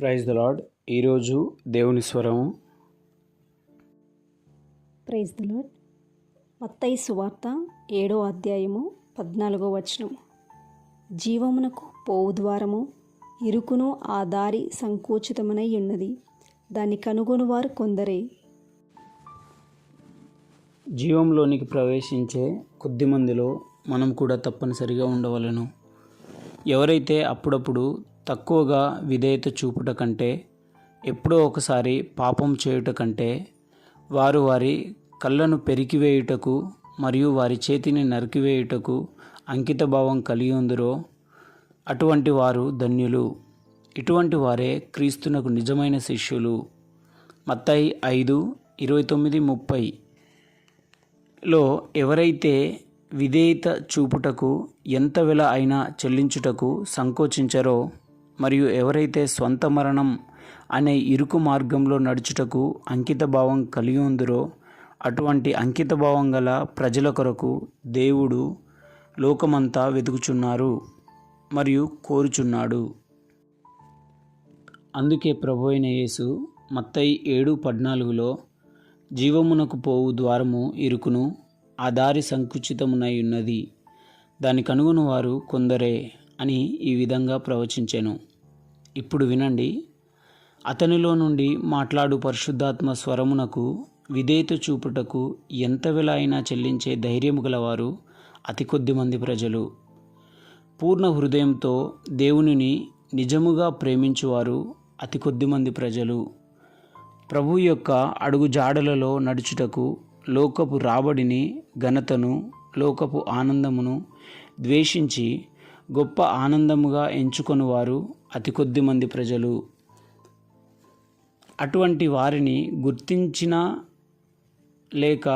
Praise the lord ఈరోజు దేవుని స్వరం ప్రైజ్ ది లార్డ్. మత్తయి సువార్త ఏడో అధ్యాయము పద్నాలుగో వచనం జీవమునకు పోవు ద్వారము ఇరుకును ఆ దారి సంకోచితమనై ఉన్నది. దాన్ని కనుగొనువారు కొందరే. జీవంలోనికి ప్రవేశించే కొద్ది మందిలో మనం కూడా తప్పనిసరిగా ఉండవలను. ఎవరైతే అప్పుడప్పుడు తక్కువగా విధేయత చూపుట కంటే ఎప్పుడో ఒకసారి పాపం చేయుట కంటే వారు వారి కళ్ళను పెరికివేయుటకు మరియు వారి చేతిని నరికివేయుటకు అంకితభావం కలిగి ఉందిరో అటువంటి వారు ధన్యులు. ఇటువంటి వారే క్రీస్తునకు నిజమైన శిష్యులు. మత్తాయి ఐదు ఇరవై తొమ్మిది ముప్పైలో ఎవరైతే విధేయత చూపుటకు ఎంత వెల అయినా చెల్లించుటకు సంకోచించరో మరియు ఎవరైతే స్వంత మరణం అనే ఇరుకు మార్గంలో నడుచుటకు అంకితభావం కలిగి ఉందిరో అటువంటి అంకితభావం గల ప్రజల కొరకు దేవుడు లోకమంతా వెతుకుచున్నారు మరియు కోరుచున్నాడు. అందుకే ప్రభు అయిన యేసు మత్తయి ఏడు పద్నాలుగులో జీవమునకు పోవు ద్వారము ఇరుకును ఆ దారి సంకుచితమునై ఉన్నది. దాని కనుగొని వారు కొందరే అని ఈ విధంగా ప్రవచించెను. ఇప్పుడు వినండి. అతనిలో నుండి మాట్లాడు పరిశుద్ధాత్మ స్వరమునకు విధేయత చూపుటకు ఎంత వెల అయినా చెల్లించే ధైర్యము గలవారు అతి కొద్ది మంది ప్రజలు. పూర్ణ హృదయంతో దేవునిని నిజముగా ప్రేమించువారు అతి కొద్ది మంది ప్రజలు. ప్రభు యొక్క అడుగు జాడలలో నడుచుటకు లోకపు రాబడిని ఘనతను లోకపు ఆనందమును ద్వేషించి గొప్ప ఆనందముగా ఎంచుకొని వారు అతి కొద్ది మంది ప్రజలు. అటువంటి వారిని గుర్తించిన లేక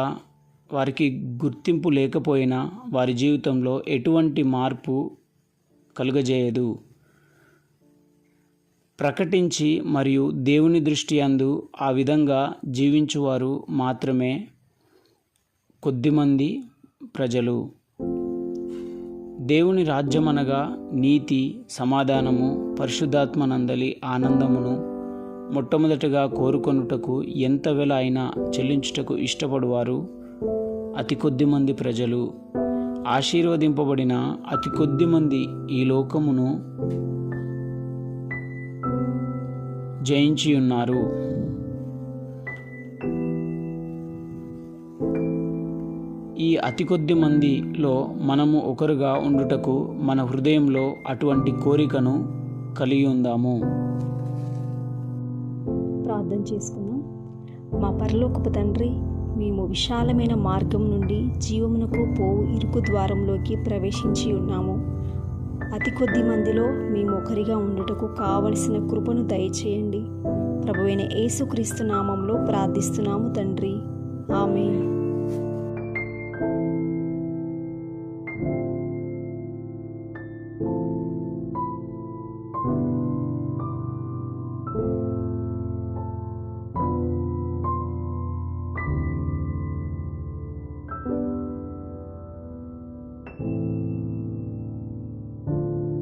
వారికి గుర్తింపు లేకపోయినా వారి జీవితంలో ఎటువంటి మార్పు కలుగజేయదు. ప్రకటించి మరియు దేవుని దృష్టి అందు ఆ విధంగా జీవించువారు మాత్రమే కొద్దిమంది ప్రజలు. దేవుని రాజ్యం అనగా నీతి సమాధానము పరిశుద్ధాత్మనందలి ఆనందమును మొట్టమొదటగా కోరుకొనుటకు ఎంత వెల అయినా చెల్లించుటకు ఇష్టపడువారు అతి కొద్ది మంది ప్రజలు. ఆశీర్వదింపబడిన అతి కొద్ది మంది ఈ లోకమును జయించి ఉన్నారు ఈ అతి కొద్ది మందిలో మనము ఒకరుగా ఉండుటకు మన హృదయంలో అటువంటి కోరికను కలిగి ఉందాము. ప్రార్థన చేసుకుందాం. మా పరలోకపు తండ్రి మేము విశాలమైన మార్గం నుండి జీవమునకు పోవు ఇరుకు ద్వారంలోకి ప్రవేశించి ఉన్నాము. అతి కొద్ది మందిలో మేము ఒకరిగా ఉండుటకు కావలసిన కృపను దయచేయండి. ప్రభువైన యేసుక్రీస్తు నామంలో ప్రార్థిస్తున్నాము తండ్రి. ఆమె